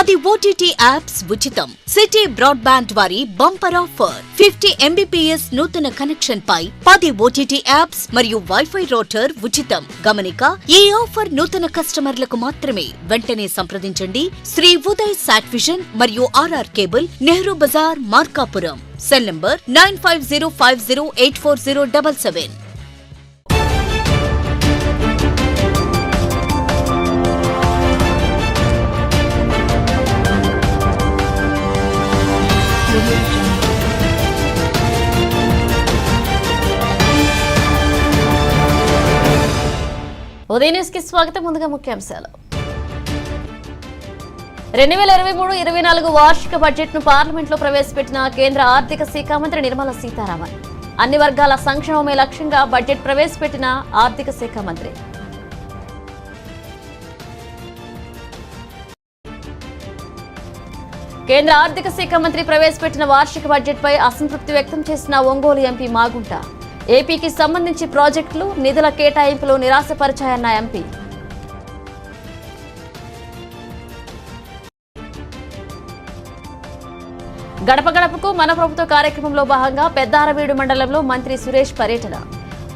పది OTT apps ఉచితం. City broadband వారి బంపర్ ఆఫర్. ఫిఫ్టీ ఎంబీపీఎస్ నూతన కనెక్షన్ పై పది ఓటీటీ యాప్స్ మరియు వైఫై రోటర్ ఉచితం. గమనిక ఈ ఆఫర్ నూతన కస్టమర్లకు మాత్రమే. వెంటనే సంప్రదించండి. శ్రీ ఉదయ్ సాట్ విజన్ మరియు R R cable Nehru Bazar Markapuram. Cell number nine five zero five zero eight four zero double seven. Udaya న్యూస్కి స్వాగతం. ముందుగా ముఖ్యాంశాలు. రెండు వేల ఇరవై మూడు ఇరవై నాలుగు వార్షిక బడ్జెట్ను పార్లమెంట్లో ప్రవేశపెట్టిన కేంద్ర ఆర్థిక శాఖ మంత్రి నిర్మలా సీతారామన్. అన్ని వర్గాల సంక్షేమమే లక్ష్యంగా బడ్జెట్ ప్రవేశపెట్టిన ఆర్థిక శాఖ మంత్రి. కేంద్ర ఆర్థిక శాఖ మంత్రి ప్రవేశపెట్టిన వార్షిక బడ్జెట్పై అసంతృప్తి వ్యక్తం చేసిన ఒంగోలు ఎంపీ మాగుంట. ఏపీకి సంబంధించి ప్రాజెక్టులు నిధుల కేటాయింపులు నిరాశపరిచాయన్న ఎంపీ. గడప గడపకు మన ప్రభుత్వ కార్యక్రమంలో భాగంగా పెద్దారవీడు మండలంలో మంత్రి సురేష్ పర్యటన.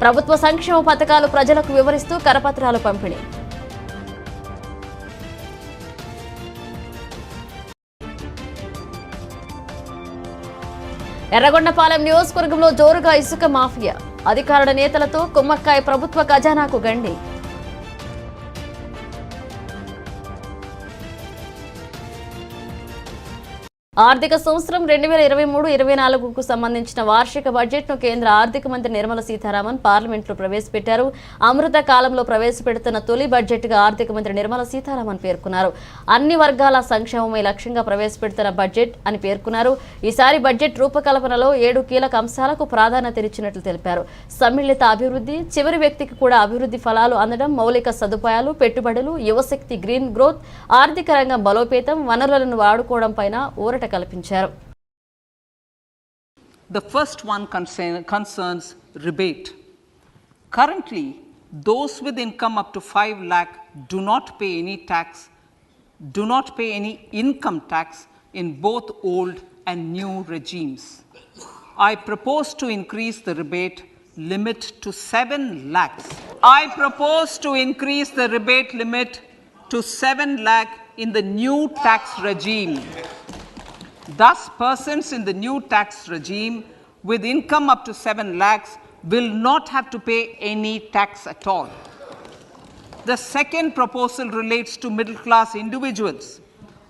ప్రభుత్వ సంక్షేమ పథకాలు ప్రజలకు వివరిస్తూ కరపత్రాలు పంపిణీ. ఎర్రగొండపాలెం నియోజకవర్గంలో జోరుగా ఇసుక మాఫియా. అధికారుల నేతలతో కుమ్మక్కాయ ప్రభుత్వ ఖజానాకు గండి. ఆర్థిక సంవత్సరం రెండు వేల ఇరవై మూడు ఇరవై నాలుగుకు సంబంధించిన వార్షిక బడ్జెట్ను కేంద్ర ఆర్థిక మంత్రి నిర్మలా సీతారామన్ పార్లమెంట్లో ప్రవేశపెట్టారు. అమృత కాలంలో ప్రవేశపెడుతున్న తొలి బడ్జెట్గా ఆర్థిక మంత్రి నిర్మలా సీతారామన్ పేర్కొన్నారు. అన్ని వర్గాల సంక్షేమమే లక్ష్యంగా ప్రవేశపెడుతున్న బడ్జెట్ అని పేర్కొన్నారు. ఈసారి బడ్జెట్ రూపకల్పనలో ఏడు కీలక అంశాలకు ప్రాధాన్యతనిచ్చినట్లు తెలిపారు. సమ్మిళిత అభివృద్ధి చివరి వ్యక్తికి కూడా అభివృద్ధి ఫలాలు అందడం మౌలిక సదుపాయాలు పెట్టుబడులు యువశక్తి గ్రీన్ గ్రోత్ ఆర్థిక రంగం బలోపేతం వనరులను వాడుకోవడం పైన ఊరట కల్పించారు The first one concern, concerns rebate. Currently, those with income up to 5 lakh do not pay any tax, do not pay any income tax in both old and new regimes. I propose to increase the rebate limit to 7 lakhs. I propose to increase the rebate limit to 7 lakh in the new tax regime. Thus, persons in the new tax regime with income up to 7 lakhs will not have to pay any tax at all. The second proposal relates to middle class individuals.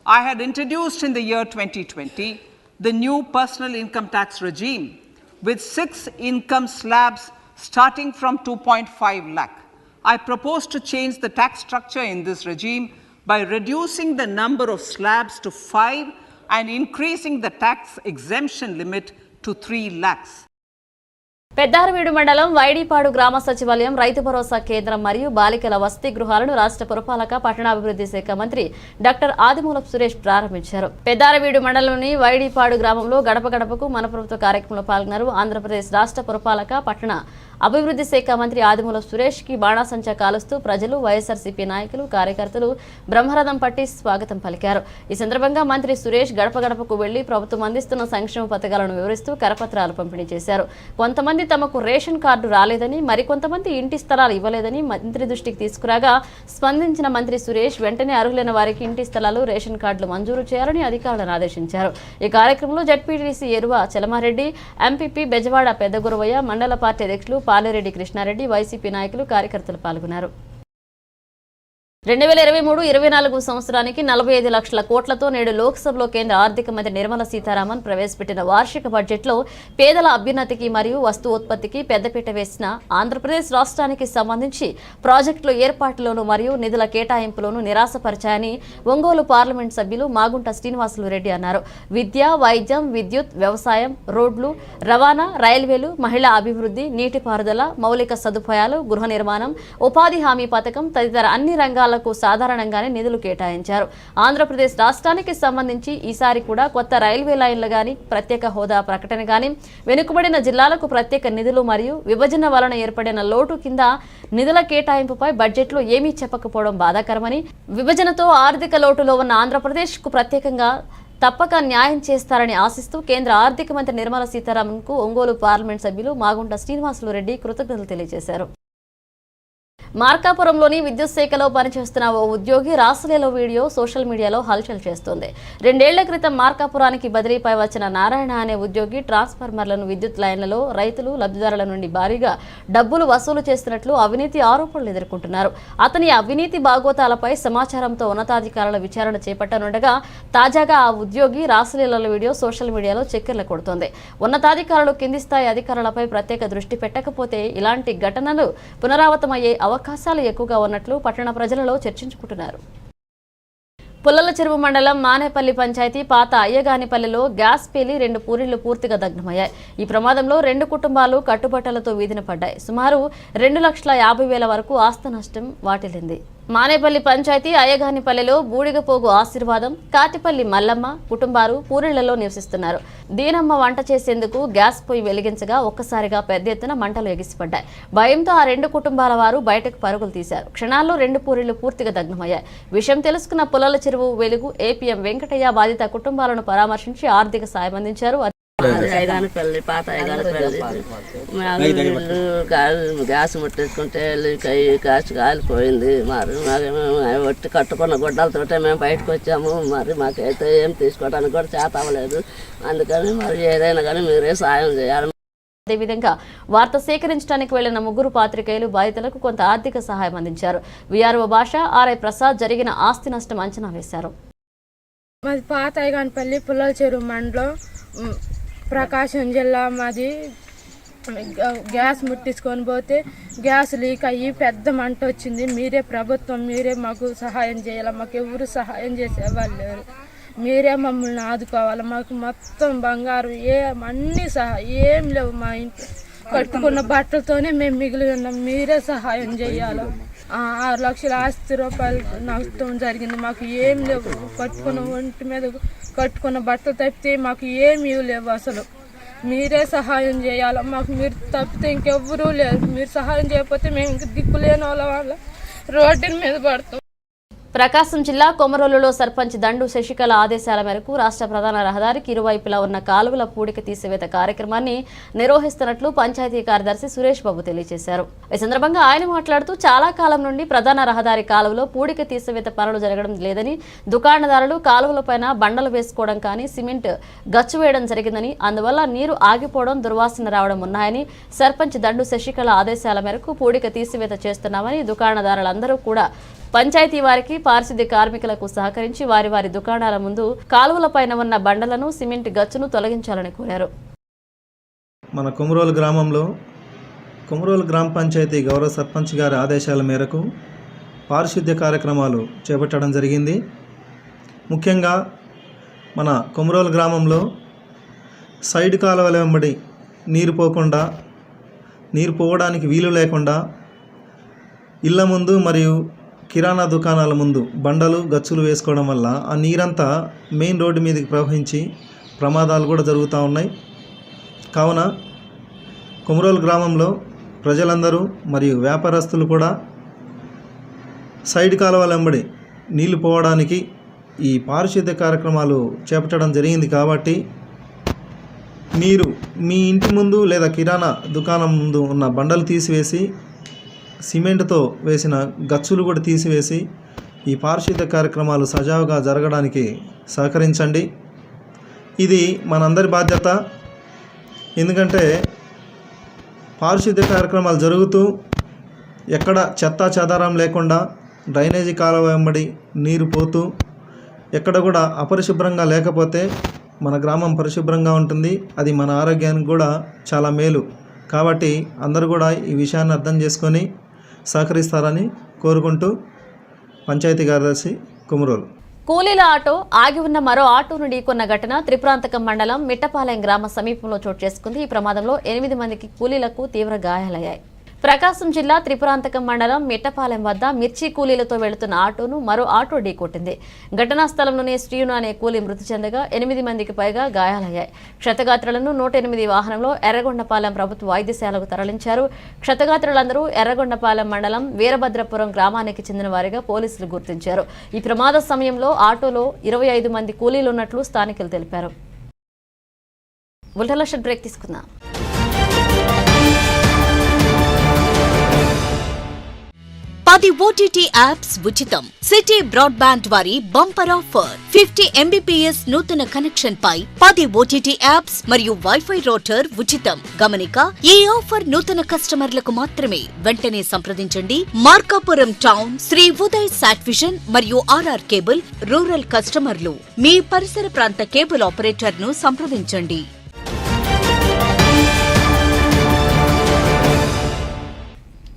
I had introduced in the year 2020 the new personal income tax regime with six income slabs starting from 2.5 lakh. I propose to change the tax structure in this regime by reducing the number of slabs to five and increasing the tax exemption limit to 3 lakhs. Peddaraveedu మండలం వైడిపాడు గ్రామ సచివాలయం రైతు భరోసా కేంద్రం మరియు బాలికల వసతి గృహాలను రాష్ట్ర పురపాలక పట్టణాభివృద్ధి శాఖ మంత్రి డాక్టర్ ఆదిమూలపు సురేష్ ప్రారంభించారు పెద్దారవీడు మండలంలోని వైడిపాడు గ్రామంలో గడప గడపకు మన ప్రభుత్వ కార్యక్రమంలో పాల్గొన్నారు ఆంధ్రప్రదేశ్ రాష్ట్ర పురపాలక పట్టణ అభివృద్ధి శాఖ మంత్రి ఆదిమూల సురేష్కి బాణాసంచా కాలుస్తూ ప్రజలు వైఎస్ఆర్సీపీ నాయకులు కార్యకర్తలు బ్రహ్మరథం పట్టి స్వాగతం పలికారు. ఈ సందర్భంగా మంత్రి సురేష్ గడప గడపకు వెళ్ళి ప్రభుత్వం అందిస్తున్న సంక్షేమ పథకాలను వివరిస్తూ కరపత్రాలు పంపిణీ చేశారు. కొంతమంది తమకు రేషన్ కార్డు రాలేదని మరికొంతమంది ఇంటి స్థలాలు ఇవ్వలేదని మంత్రి దృష్టికి తీసుకురాగా స్పందించిన మంత్రి సురేష్ వెంటనే అర్హులైన వారికి ఇంటి స్థలాలు రేషన్ కార్డులు మంజూరు చేయాలని అధికారులను ఆదేశించారు. ఈ కార్యక్రమంలో జడ్పీటీసీ ఎరువ చలమారెడ్డి ఎంపీపీ బెజవాడ పెద్ద గురవయ్య మండల పార్టీ అధ్యక్షులు పాలేరెడ్డి కృష్ణారెడ్డి వైసీపీ నాయకులు కార్యకర్తలు పాల్గొన్నారు. రెండు వేల ఇరవై మూడు ఇరవై నాలుగు సంవత్సరానికి నలభై ఐదు లక్షల కోట్లతో నేడు లోక్సభలో కేంద్ర ఆర్థిక మంత్రి నిర్మలా సీతారామన్ ప్రవేశపెట్టిన వార్షిక బడ్జెట్లో పేదల అభ్యున్నతికి మరియు వస్తు ఉత్పత్తికి పెద్దపీట వేసిన ఆంధ్రప్రదేశ్ రాష్ట్రానికి సంబంధించి ప్రాజెక్టుల ఏర్పాటులోను మరియు నిధుల కేటాయింపులోను నిరాశపరిచాయని ఒంగోలు పార్లమెంట్ సభ్యులు మాగుంట శ్రీనివాసులు రెడ్డి అన్నారు. విద్య వైద్యం విద్యుత్ వ్యవసాయం రోడ్లు రవాణా రైల్వేలు మహిళా అభివృద్ధి నీటిపారుదల మౌలిక సదుపాయాలు గృహ నిర్మాణం ఉపాధి హామీ పథకం తదితర అన్ని రంగాల జిల్లాలకు సాధారణంగానే నిధులు కేటాయించారు. ఆంధ్రప్రదేశ్ రాష్ట్రానికి సంబంధించి ఈసారి కూడా కొత్త రైల్వే లైన్లు గాని ప్రత్యేక హోదా ప్రకటన గాని వెనుకబడిన జిల్లాలకు ప్రత్యేక నిధులు మరియు విభజన వలన ఏర్పడిన లోటు కింద నిధుల కేటాయింపుపై బడ్జెట్లో ఏమీ చెప్పకపోవడం బాధాకరమని విభజనతో ఆర్థిక లోటులో ఉన్న ఆంధ్రప్రదేశ్కు ప్రత్యేకంగా తప్పక న్యాయం చేస్తారని ఆశిస్తూ కేంద్ర ఆర్థిక మంత్రి నిర్మలా సీతారామన్కు ఒంగోలు పార్లమెంట్ సభ్యులు మాగుంట శ్రీనివాసులు రెడ్డి కృతజ్ఞతలు తెలియజేశారు. మార్కాపురంలోని విద్యుత్ శాఖలో పనిచేస్తున్న ఓ ఉద్యోగి రాసలేలో వీడియో సోషల్ మీడియాలో హల్చల్ చేస్తోంది. రెండేళ్ళ క్రితం మార్కాపురానికి బదిలీపై వచ్చిన నారాయణ అనే ఉద్యోగి ట్రాన్స్ఫార్మర్లను విద్యుత్ లైన్లలో రైతులు లబ్ధిదారుల నుండి భారీగా డబ్బులు వసూలు చేస్తున్నట్లు అవినీతి ఆరోపణలు ఎదుర్కొంటున్నారు. అతని అవినీతి బాగోతాలపై సమాచారంతో ఉన్నతాధికారుల విచారణ చేపట్టనుండగా తాజాగా ఆ ఉద్యోగి రాసలీలల వీడియో సోషల్ మీడియాలో చక్కెర్లు కొడుతోంది. ఉన్నతాధికారులు కింది స్థాయి అధికారులపై ప్రత్యేక దృష్టి పెట్టకపోతే ఇలాంటి ఘటనలు పునరావృతమయ్యే అవకాశాలు ఎక్కువగా ఉన్నట్లు పట్టణ ప్రజలలో చర్చించుకుంటున్నారు. పుల్లల చెరువు మండలం మానేపల్లి పంచాయతీ పాత అయ్యగానిపల్లిలో గ్యాస్ పేలి రెండు పూరిళ్ళు పూర్తిగా దగ్ధమయ్యాయి ఈ ప్రమాదంలో రెండు కుటుంబాలు కట్టుబట్టలతో వీధిన పడ్డాయి. సుమారు రెండు లక్షల యాభై వేల వరకు ఆస్తి నష్టం వాటిల్లింది. మానేపల్లి పంచాయతీ అయ్యగానిపల్లిలో బూడిగపోగు ఆశీర్వాదం కాటిపల్లి మల్లమ్మ కుటుంబాలు పూరిళ్ళలో నివసిస్తున్నారు. దీనమ్మ వంట చేసేందుకు గ్యాస్ పొయ్యి వెలిగించగా ఒక్కసారిగా పెద్ద ఎత్తున మంటలు ఎగిసిపడ్డాయి. భయంతో ఆ రెండు కుటుంబాల వారు బయటకు పరుగులు తీశారు. క్షణాల్లో రెండు పూరిళ్ళు పూర్తిగా దగ్ధమయ్యాయి. విషయం తెలుసుకున్న పుల్లల చెరువు వెలుగు ఏపీఎం వెంకటయ్య బాధిత కుటుంబాలను పరామర్శించి ఆర్థిక సాయం అందించారు. పెళ్ళి పాత గా- గ్యాస్ ముట్టించుకుంటే లీక్ అయ్యి గ్యాస్ కాలిపోయింది. మరి మాకేమో ఒట్టి కట్టుకున్న గుడ్డలతోటే మేము బయటకు వచ్చాము మరి మాకైతే ఏం తీసుకోవడానికి కూడా చేత అవ్వలేదు. అందుకని మరి ఏదైనా కానీ మీరే సాయం చేయాలి. అదేవిధంగా వార్త సేకరించడానికి వెళ్ళిన ముగ్గురు పాత్రికేయులు బాధితులకు కొంత ఆర్థిక సహాయం అందించారు. విఆర్ఓ భాష ఆర్ఐ ప్రసాద్ జరిగిన ఆస్తి నష్టం అంచనా వేశారు. మాది పాత ఐగానపల్లి పుల్లల చెరువు మండలం. ప్రకాశం జిల్లా మాది గ్యాస్ ముట్టించుకొని పోతే గ్యాస్ లీక్ అయ్యి పెద్ద మంట వచ్చింది. మీరే ప్రభుత్వం మీరే మాకు సహాయం చేయాలి? మాకు ఎవరు సహాయం చేసేవాళ్ళు లేరు. మీరే మమ్మల్ని ఆదుకోవాలి? మాకు మొత్తం బంగారం ఏ అన్నీ సహా ఏం లేవు మా ఇంట్లో. కట్టుకున్న బట్టలతోనే మేము మిగిలి ఉన్నాం. మీరే సహాయం చేయాలి? ఆరు లక్షల ఆస్తి రూపాయలు నష్టం జరిగింది. మాకు ఏం లేవు. కట్టుకున్న ఒంటి మీద కట్టుకున్న బట్టలు తప్పితే మాకు ఏమి లేవు అసలు. మీరే సహాయం చేయాలి? మాకు మీరు తప్పితే ఇంకెవ్వరూ లేరు. మీరు సహాయం చేయకపోతే మేము ఇంక దిక్కులేని వాళ్ళ వాళ్ళ. రోడ్డు మీద పడతాం. ప్రకాశం జిల్లా కొమరోలులో సర్పంచ్ దండు శశికళ ఆదేశాల మేరకు రాష్ట్ర ప్రధాన రహదారికి ఇరువైపులా ఉన్న కాలువల పూడిక తీసివేత కార్యక్రమాన్ని నిర్వహిస్తున్నట్లు పంచాయతీ కార్యదర్శి సురేష్ బాబు తెలియజేశారు. ఈ సందర్భంగా ఆయన మాట్లాడుతూ చాలా కాలం నుండి ప్రధాన రహదారి కాలువలో పూడిక తీసివేత పనులు జరగడం లేదని దుకాణదారులు కాలువలపైన బండలు వేసుకోవడం కానీ సిమెంట్ గచ్చు వేయడం జరిగిందని అందువల్ల నీరు ఆగిపోవడం దుర్వాసన రావడం ఉన్నాయని సర్పంచ్ దండు శశికళ ఆదేశాల మేరకు పూడిక తీసివేత చేస్తున్నామని దుకాణదారులందరూ కూడా పంచాయతీ వారికి పారిశుద్ధ్య కార్మికులకు సహకరించి వారి వారి దుకాణాల ముందు కాలువలపైన ఉన్న బండలను సిమెంట్ గచ్చును తొలగించాలని కోరారు. మన కుమరోలు గ్రామంలో కుమరోలు గ్రామ పంచాయతీ గౌరవ సర్పంచ్ గారి ఆదేశాల మేరకు పారిశుద్ధ్య కార్యక్రమాలు చేపట్టడం జరిగింది. ముఖ్యంగా మన కుమరోలు గ్రామంలో సైడ్ కాలువల వెంబడి నీరు పోకుండా నీరు పోవడానికి వీలు లేకుండా ఇళ్ళ ముందు మరియు కిరాణా దుకాణాల ముందు బండలు గచ్చులు వేసుకోవడం వల్ల ఆ నీరంతా మెయిన్ రోడ్డు మీదకి ప్రవహించి ప్రమాదాలు కూడా జరుగుతూ ఉన్నాయి. కావున కుమరోల్ గ్రామంలో ప్రజలందరూ మరియు వ్యాపారస్తులు కూడా సైడ్ కాలువల వెంబడి నీళ్ళు పోవడానికి ఈ పారిశుద్ధ్య కార్యక్రమాలు చేపట్టడం జరిగింది కాబట్టి మీరు మీ ఇంటి ముందు లేదా కిరాణా దుకాణం ముందు ఉన్న బండలు తీసివేసి సిమెంట్తో వేసిన గచ్చులు కూడా తీసివేసి ఈ పారిశుద్ధ్య కార్యక్రమాలు సజావుగా జరగడానికి సహకరించండి. ఇది మనందరి బాధ్యత. ఎందుకంటే పారిశుద్ధ్య కార్యక్రమాలు జరుగుతూ ఎక్కడ చెత్త చెదారం లేకుండా డ్రైనేజీ కాలువ వెంబడి నీరు పోతూ ఎక్కడ కూడా అపరిశుభ్రంగా లేకపోతే మన గ్రామం పరిశుభ్రంగా ఉంటుంది. అది మన ఆరోగ్యానికి కూడా చాలా మేలు. కాబట్టి అందరూ కూడా ఈ విషయాన్ని అర్థం చేసుకొని సహకరిస్తారని కోరుకుంటూ పంచాయతీ కార్యదర్శి కుమరోలు కూలీల ఆటో ఆగి ఉన్న మరో ఆటోను ఢీకొన్న ఘటన త్రిప్రాంతకం మండలం మిట్టపాలెం గ్రామ సమీపంలో చోటు చేసుకుంది. ఈ ప్రమాదంలో ఎనిమిది మందికి కూలీలకు తీవ్ర గాయాలయ్యాయి. ప్రకాశం జిల్లా త్రిపురాంతకం మండలం మిట్టపాలెం వద్ద మిర్చి కూలీలతో వెళుతున్న ఆటోను మరో ఆటో ఢీకొట్టింది. ఘటనా స్థలంలోనే శ్రీను అనే కూలీ మృతి చెందగా ఎనిమిది మందికి పైగా గాయాలయ్యాయి. క్షతగాత్రులను నూట ఎనిమిది వాహనంలో ఎర్రగొండపాలెం ప్రభుత్వ వైద్యశాలకు తరలించారు. క్షతగాత్రులందరూ ఎర్రగొండపాలెం మండలం వీరభద్రపురం గ్రామానికి చెందిన వారిగా పోలీసులు గుర్తించారు. ఈ ప్రమాద సమయంలో ఆటోలో ఇరవై ఐదు మంది కూలీలున్నట్లు స్థానికులు తెలిపారు. బులెటిన్లో బ్రేక్ తీసుకుందాం. పది ఓటీటీ యాప్స్ ఉచితం. సిటీ బ్రాడ్బ్యాండ్ వారి బంపర్ ఆఫర్. ఫిఫ్టీ ఎంబీపీఎస్ నూతన కనెక్షన్ పై పది ఓటీటీ యాప్స్ మరియు వైఫై రోటర్ ఉచితం. గమనిక ఈ ఆఫర్ నూతన కస్టమర్లకు మాత్రమే. వెంటనే సంప్రదించండి. Markapuram town Shri Uday sat vision మరియు ఆర్ఆర్ కేబుల్ రూరల్ కస్టమర్లు. మీ పరిసర ప్రాంత కేబుల్ ఆపరేటర్ను సంప్రదించండి.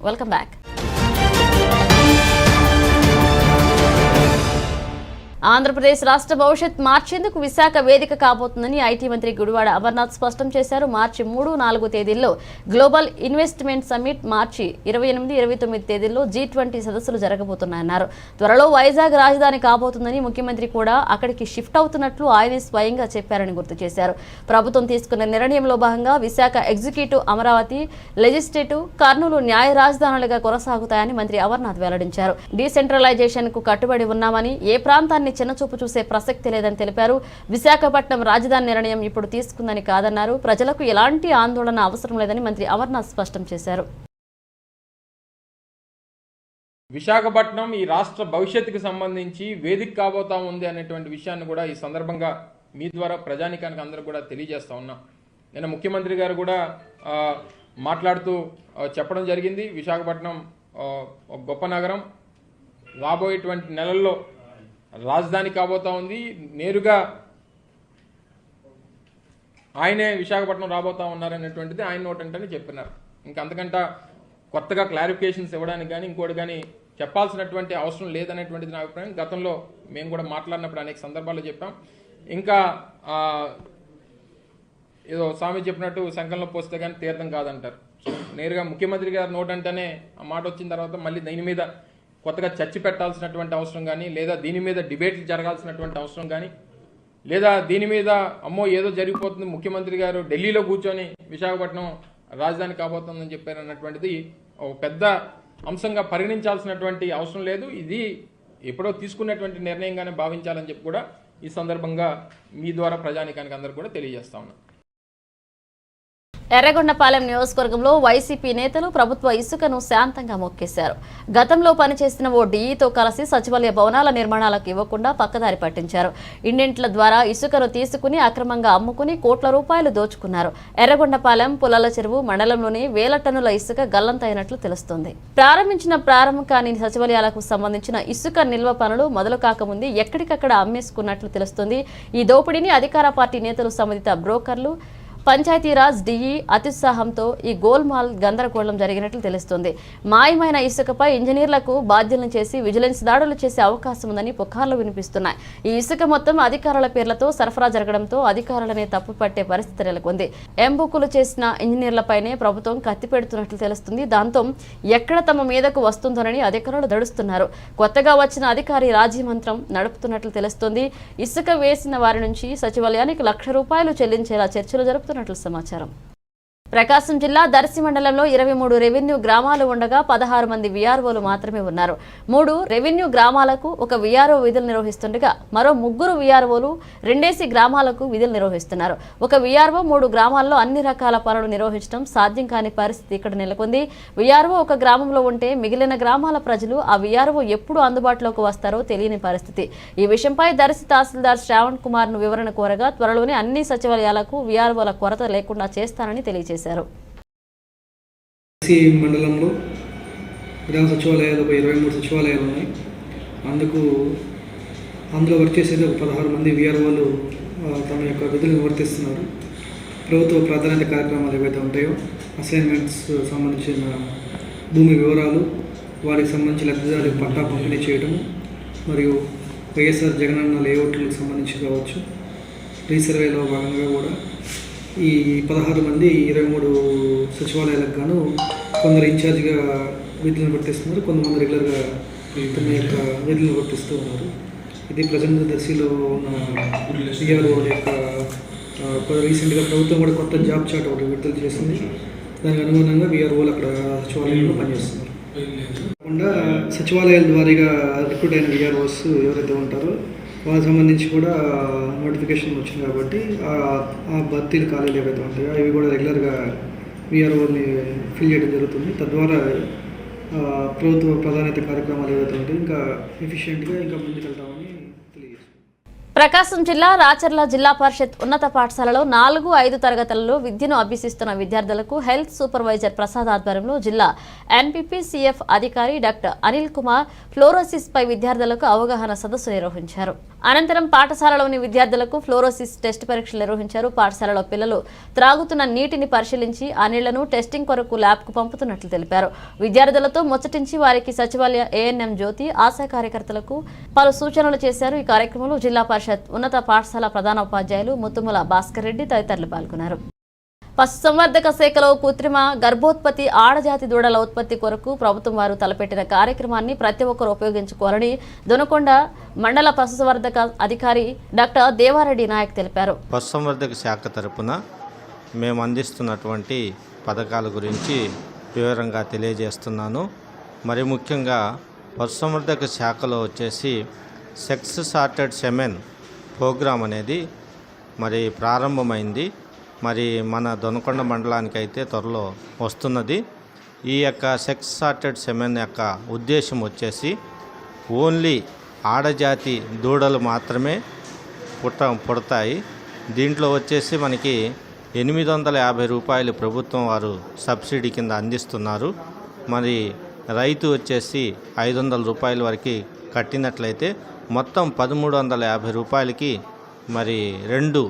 వెల్కమ్ బ్యాక్ ఆంధ్రప్రదేశ్ రాష్ట్ర భవిష్యత్ మార్చేందుకు విశాఖ వేదిక కాబోతుందని ఐటీ మంత్రి గుడివాడ అమర్నాథ్ స్పష్టం చేశారు. మార్చి మూడు నాలుగు తేదీల్లో గ్లోబల్ ఇన్వెస్ట్మెంట్ సమ్మిట్ మార్చి ఇరవై ఎనిమిది ఇరవై తొమ్మిది తేదీల్లో జీ ట్వంటీ సదస్సులు జరగబోతున్నాయన్నారు. త్వరలో వైజాగ్ రాజధాని కాబోతుందని ముఖ్యమంత్రి కూడా అక్కడికి షిఫ్ట్ అవుతున్నట్లు ఆయనే స్వయంగా చెప్పారని గుర్తు చేశారు. ప్రభుత్వం తీసుకున్న నిర్ణయంలో భాగంగా విశాఖ ఎగ్జిక్యూటివ్ అమరావతి లెజిస్లేటివ్ కర్నూలు న్యాయ రాజధానులుగా కొనసాగుతాయని మంత్రి అమర్నాథ్ వెల్లడించారు. డీసెంట్రలైజేషన్కు కట్టుబడి ఉన్నామని ఏ ప్రాంతాన్ని చిన్నచూపు చూసే ప్రసక్తి లేదని తెలిపారు. విశాఖపట్నం రాజధాని నిర్ణయం ఇప్పుడు తీసుకుందని కాదన్నారు. ప్రజలకు ఎలాంటి ఆందోళన అవసరం లేదని మంత్రి అమర్నాథ్ స్పష్టం చేశారు. విశాఖపట్నం ఈ రాష్ట్ర భవిష్యత్తుకు సంబంధించి వేదిక కాబోతా ఉంది అనేటువంటి విషయాన్ని కూడా ఈ సందర్భంగా మీ ద్వారా ప్రజానికానికి అందరూ కూడా తెలియజేస్తా ఉన్నాం. నిన్న ముఖ్యమంత్రి గారు కూడా మాట్లాడుతూ చెప్పడం జరిగింది. విశాఖపట్నం గొప్ప నగరం. రాబోయేటువంటి నెలల్లో రాజధాని కాబోతా ఉంది. నేరుగా ఆయనే విశాఖపట్నం రాబోతా ఉన్నారనేటువంటిది ఆయన నోటంటని చెప్పినారు. ఇంకా అంతకంట కొత్తగా క్లారిఫికేషన్స్ ఇవ్వడానికి కానీ ఇంకోటి కానీ చెప్పాల్సినటువంటి అవసరం లేదనేటువంటిది నా అభిప్రాయం. గతంలో మేము కూడా మాట్లాడినప్పుడు అనేక సందర్భాల్లో చెప్పాం. ఇంకా ఏదో స్వామి చెప్పినట్టు సంకలనం పోస్తే కానీ తీర్థం కాదంటారు. నేరుగా ముఖ్యమంత్రి గారి నోట్ అంటేనే ఆ మాట వచ్చిన తర్వాత మళ్ళీ దీని మీద కొత్తగా చర్చ పెట్టాల్సినటువంటి అవసరం కానీ లేదా దీని మీద డిబేట్లు జరగాల్సినటువంటి అవసరం కానీ లేదా దీని మీద అమ్మో ఏదో జరిగిపోతుంది ముఖ్యమంత్రి గారు ఢిల్లీలో కూర్చొని విశాఖపట్నం రాజధాని కాబోతుందని చెప్పారు అన్నటువంటిది ఒక పెద్ద అంశంగా పరిగణించాల్సినటువంటి అవసరం లేదు. ఇది ఎప్పుడో తీసుకున్నటువంటి నిర్ణయంగానే భావించాలని చెప్పి కూడా ఈ సందర్భంగా మీ ద్వారా ప్రజానికానికి అందరూ కూడా తెలియజేస్తా ఉన్నాను ఎర్రగొండపాలెం నియోజకవర్గంలో వైసీపీ నేతలు ప్రభుత్వ ఇసుకను శాంతంగా మొక్కేశారు. గతంలో పనిచేసిన ఓ డీఈతో కలిసి సచివాలయ భవనాల నిర్మాణాలకు ఇవ్వకుండా పక్కదారి పట్టించారు. ఇండింట్ల ద్వారా ఇసుకను తీసుకుని అక్రమంగా అమ్ముకుని కోట్ల రూపాయలు దోచుకున్నారు. ఎర్రగొండపాలెం పులాల చెరువు మండలంలోని వేల టన్నుల ఇసుక గల్లంతైనట్లు తెలుస్తోంది. ప్రారంభించిన ప్రారంభం కాని సచివాలయాలకు సంబంధించిన ఇసుక నిల్వ పనులు మొదలు కాకముందే ఎక్కడికక్కడ అమ్మేసుకున్నట్లు తెలుస్తుంది. ఈ దోపిడీని అధికార పార్టీ నేతలు సంబంధిత బ్రోకర్లు పంచాయతీరాజ్ డిఈ అత్యుత్సాహంతో ఈ గోల్మాల్ గందరగోళం జరిగినట్లు తెలుస్తుంది. మాయమైన ఇసుకపై ఇంజనీర్లకు బాధ్యులను చేసి విజిలెన్స్ దాడులు చేసే అవకాశం ఉందని పుకార్లు వినిపిస్తున్నాయి. ఈ ఇసుక మొత్తం అధికారుల పేర్లతో సరఫరా జరగడంతో అధికారులనే తప్పు పట్టే పరిస్థితి నెలకొంది. ఎంబుకులు చేసిన ఇంజనీర్లపైనే ప్రభుత్వం కత్తి పెడుతున్నట్లు తెలుస్తుంది. దాంతో ఎక్కడ తమ మీదకు వస్తుందోనని అధికారులు దడుస్తున్నారు. కొత్తగా వచ్చిన అధికారి రాజీ మంత్రం నడుపుతున్నట్లు తెలుస్తుంది. ఇసుక వేసిన వారి నుంచి సచివాలయానికి లక్ష రూపాయలు చెల్లించేలా చర్చలు జరుపుతున్నట్లు సమాచారం. ప్రకాశం జిల్లా దర్శి మండలంలో ఇరవై మూడు రెవెన్యూ గ్రామాలు ఉండగా పదహారు మంది వీఆర్ఓలు మాత్రమే ఉన్నారు. మూడు రెవెన్యూ గ్రామాలకు ఒక వీఆర్ఓ విధులు నిర్వహిస్తుండగా మరో ముగ్గురు వీఆర్ఓలు రెండేసి గ్రామాలకు విధులు నిర్వహిస్తున్నారు. ఒక వీఆర్ఓ మూడు గ్రామాల్లో అన్ని రకాల పనులు నిర్వహించడం సాధ్యం కాని పరిస్థితి ఇక్కడ నెలకొంది. వీఆర్ఓ ఒక గ్రామంలో ఉంటే మిగిలిన గ్రామాల ప్రజలు ఆ వీఆర్ఓ ఎప్పుడు అందుబాటులోకి వస్తారో తెలియని పరిస్థితి. ఈ విషయంపై దర్శి తహసీల్దార్ శ్రావణ్ కుమార్ను వివరణ కోరగా త్వరలోనే అన్ని సచివాలయాలకు వీఆర్ఓల కొరత లేకుండా చేస్తానని తెలియజేశారు. చేశారు. మండలంలో విధాన సచివాలయాలు ఒక ఇరవై మూడు సచివాలయాలు ఉన్నాయి. అందుకు అందులో వర్క్ చేసేది ఒక పదహారు మంది విఆర్ఓలు తమ యొక్క విధులు నిర్వర్తిస్తున్నారు. ప్రభుత్వ ప్రాధాన్యత కార్యక్రమాలు ఏవైతే ఉంటాయో అసైన్మెంట్స్ సంబంధించిన భూమి వివరాలు వారికి సంబంధించి లబ్ధిదారులకు పట్టా పంపిణీ చేయడం మరియు వైఎస్ఆర్ జగనన్న లేఅవుట్లకు సంబంధించి కావచ్చు. రీసర్వేలో భాగంగా కూడా ఈ పదహారు మంది ఇరవై మూడు సచివాలయాలకు గాను కొందరు ఇన్ఛార్జిగా విధులు నిర్వర్తిస్తున్నారు కొంతమంది రెగ్యులర్గా తమ యొక్క విధులు నిర్వర్తిస్తూ ఉన్నారు. ఇది ప్రజెంట్ దర్శిలో ఉన్న సిఆర్ఓ యొక్క రీసెంట్గా ప్రభుత్వం కూడా కొత్త జాబ్ చార్ట్ ఒకటి విడుదల చేసింది. దానికి అనుగుణంగా విఆర్ఓలు అక్కడ సచివాలయంలో పనిచేస్తున్నారు. కాకుండా సచివాలయాల ద్వారాగా రిక్రూట్ అయిన విఆర్ఓస్ ఎవరైతే ఉంటారో వాళ్ళకి సంబంధించి కూడా నోటిఫికేషన్ వచ్చింది కాబట్టి ఆ- భర్తీలు ఖాళీలు ఏవైతే ఉంటాయో. అవి కూడా రెగ్యులర్గా విఆర్ఓని ఫిల్ చేయడం జరుగుతుంది. తద్వారా ప్రభుత్వ ప్రాధాన్యత కార్యక్రమాలు ఏవైతే ఉంటాయో ఇంకా ఎఫిషియెంట్గా ఇంకా ముందుకెళ్తామని తెలియజేస్తుంది ప్రకాశం జిల్లా రాచర్ల జిల్లా పరిషత్ ఉన్నత పాఠశాలలో నాలుగు ఐదు తరగతులలో విద్యను అభ్యసిస్తున్న విద్యార్థులకు హెల్త్ సూపర్వైజర్ ప్రసాద్ ఆధ్వర్యంలో జిల్లా ఎన్పీపీసీఎఫ్ అధికారి డాక్టర్ అనిల్ కుమార్ ఫ్లోరోసిస్ పై విద్యార్థులకు అవగాహన సదస్సు నిర్వహించారు. అనంతరం పాఠశాలలోని విద్యార్థులకు ఫ్లోరోసిస్ టెస్ట్ పరీక్షలు నిర్వహించారు. పాఠశాలలో పిల్లలు త్రాగుతున్న నీటిని పరిశీలించి ఆ నీళ్ళను టెస్టింగ్ కొరకు ల్యాబ్కు పంపుతున్నట్లు తెలిపారు. విద్యార్థులతో ముచ్చటించి వారికి సచివాలయ ఏఎన్ఎం జ్యోతి ఆశా కార్యకర్తలకు పలు సూచనలు చేశారు. ఈ కార్యక్రమంలో జిల్లా పరిషత్ ఉన్నత పాఠశాల ప్రధాన ఉపాధ్యాయులు ముత్తుముల భాస్కర్ రెడ్డి తదితరులు పాల్గొన్నారు. పశుసంవర్ధక శాఖలో కృత్రిమ గర్భోత్పత్తి ఆడజాతి దూడల ఉత్పత్తి కొరకు ప్రభుత్వం వారు తలపెట్టిన కార్యక్రమాన్ని ప్రతి ఒక్కరు ఉపయోగించుకోవాలని దొనకొండ మండల పశుసంవర్ధక అధికారి డాక్టర్ దేవారెడ్డి నాయక్ తెలిపారు. పశుసంవర్ధక శాఖ తరపున మేము అందిస్తున్నటువంటి పథకాల గురించి వివరంగా తెలియజేస్తున్నాను. మరి ముఖ్యంగా పశుసంవర్ధక శాఖలో వచ్చేసి సెక్స్ సార్టెడ్ సెమెన్ ప్రోగ్రాం అనేది మరి ప్రారంభమైంది. మరి మన దొనకొండ మండలానికి అయితే త్వరలో వస్తున్నది. ఈ యొక్క సెక్స్ సార్టెడ్ సెమెన్ యొక్క ఉద్దేశం వచ్చేసి ఓన్లీ ఆడజాతి దూడలు మాత్రమే పుట్ట పుడతాయి. దీంట్లో వచ్చేసి మనకి ఎనిమిది వందల యాభై రూపాయలు ప్రభుత్వం వారు సబ్సిడీ కింద అందిస్తున్నారు. మరి రైతు వచ్చేసి ఐదు వందల రూపాయల వరకు కట్టినట్లయితే మొత్తం పదమూడు వందల యాభై రూపాయలకి మరి రెండు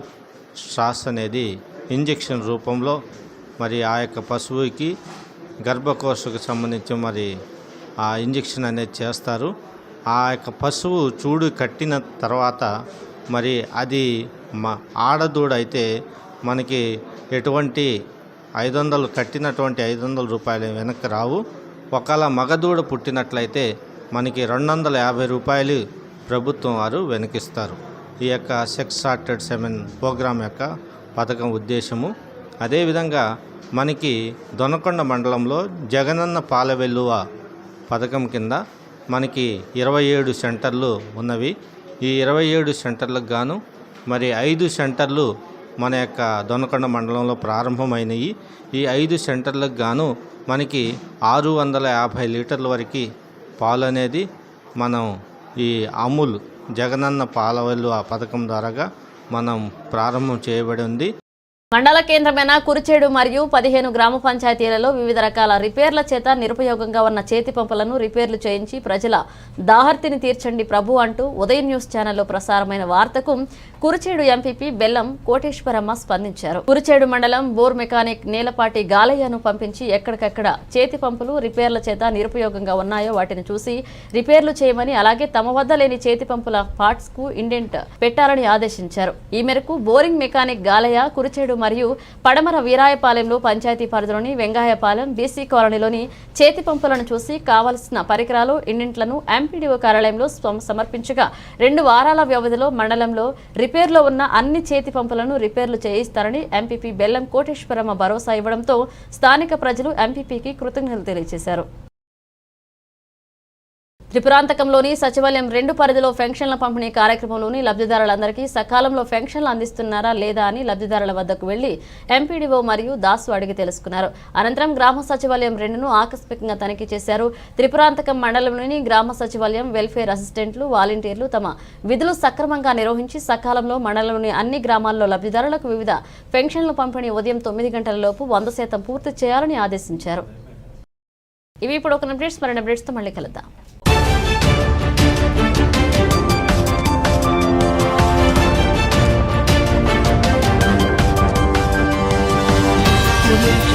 స్ట్రాస్ అనేది ఇంజెక్షన్ రూపంలో మరి ఆ యొక్క పశువుకి గర్భకోశకు సంబంధించి మరి ఆ ఇంజెక్షన్ అనేది చేస్తారు. ఆ యొక్క పశువు చూడు కట్టిన తర్వాత మరి అది మా ఆడదూడ అయితే మనకి ఎటువంటి ఐదు వందలు కట్టినటువంటి ఐదు వందల రూపాయలు వెనక్కి రావు. ఒకవేళ మగదూడ పుట్టినట్లయితే మనకి రెండు వందల యాభై రూపాయలు ప్రభుత్వం వారు వెనకిస్తారు. ఈ యొక్క సెక్స్ సార్టెడ్ సెమెన్ ప్రోగ్రాం యొక్క పథకం ఉద్దేశము అదేవిధంగా మనకి దొనకొండ మండలంలో జగనన్న పాల వెల్లువ పథకం కింద మనకి ఇరవై ఏడు సెంటర్లు ఉన్నవి. ఈ ఇరవై ఏడు సెంటర్లకు గాను మరి ఐదు సెంటర్లు మన యొక్క దొనకొండ మండలంలో ప్రారంభమైనవి ఈ ఐదు సెంటర్లకు గాను మనకి ఆరు వందల యాభై లీటర్ల వరకు పాలు అనేది మనం ఈ అమూల్ జగనన్న పాల ఆ పథకం ద్వారాగా మనం ప్రారంభం చేయబడి ఉంది. మండల కేంద్రమైన కురిచేడు మరియు పదిహేను గ్రామ పంచాయతీలలో వివిధ రకాల రిపేర్ల చేత నిరుపయోగంగా ఉన్న చేతి పంపులను రిపేర్లు చేయించి ప్రజల దాహర్తిని తీర్చండి ప్రభు అంటూ ఉదయం న్యూస్ ఛానల్లో ప్రసారమైన వార్తకు కురిచేడు ఎంపీపీ బెల్లం కోటేశ్వరమ్మ స్పందించారు. కురిచేడు మండలం బోర్ మెకానిక్ నేలపాటి గాలయ్యను పంపించి ఎక్కడికక్కడ చేతి పంపులు రిపేర్ల చేత నిరుపయోగంగా ఉన్నాయో వాటిని చూసి రిపేర్లు చేయమని అలాగే తమ వద్ద లేని చేతి పంపుల పార్ట్స్కు ఇండెంట్ పెట్టాలని ఆదేశించారు. ఈ మేరకు బోరింగ్ మెకానిక్ గాలయ్య కురిచేడు మరియు పడమర వీరాయపాలెంలో పంచాయతీ పరిధిలోని వెంగాయపాలెం బీసీ కాలనీలోని చేతి పంపులను చూసి కావలసిన పరికరాలు ఇండింట్లను ఎంపీడీఓ కార్యాలయంలో సమర్పించగా రెండు వారాల వ్యవధిలో మండలంలో రిపేర్లో ఉన్న అన్ని చేతి పంపులను రిపేర్లు చేయిస్తారని ఎంపీపీ బెల్లం కోటేశ్వరమ్మ భరోసా ఇవ్వడంతో స్థానిక ప్రజలు ఎంపీపీకి కృతజ్ఞతలు తెలియజేశారు. త్రిపురాంతకంలోని సచివాలయం రెండు పరిధిలో పెన్షన్ల పంపిణీ కార్యక్రమంలోని లబ్ధిదారులందరికీ సకాలంలో పెన్షన్లు అందిస్తున్నారా లేదా అని లబ్ధిదారుల వద్దకు వెళ్ళి ఎంపీడీఓ మరియు దాసు అడిగి తెలుసుకున్నారు. అనంతరం గ్రామ సచివాలయం రెండును ఆకస్మికంగా తనిఖీ చేశారు. త్రిపురాంతకం మండలంలోని గ్రామ సచివాలయం వెల్ఫేర్ అసిస్టెంట్లు వాలంటీర్లు తమ విధులు సక్రమంగా నిర్వహించి సకాలంలో మండలంలోని అన్ని గ్రామాల్లో లబ్ధిదారులకు వివిధ పెన్షన్లు పంపిణీ ఉదయం తొమ్మిది గంటల లోపు వంద శాతం పూర్తి చేయాలని ఆదేశించారు. ఇవి ఇప్పుడు ఒక అప్డేట్స్ మరిన్ని అప్డేట్స్తో మళ్ళీ కలుద్దాం. Absolute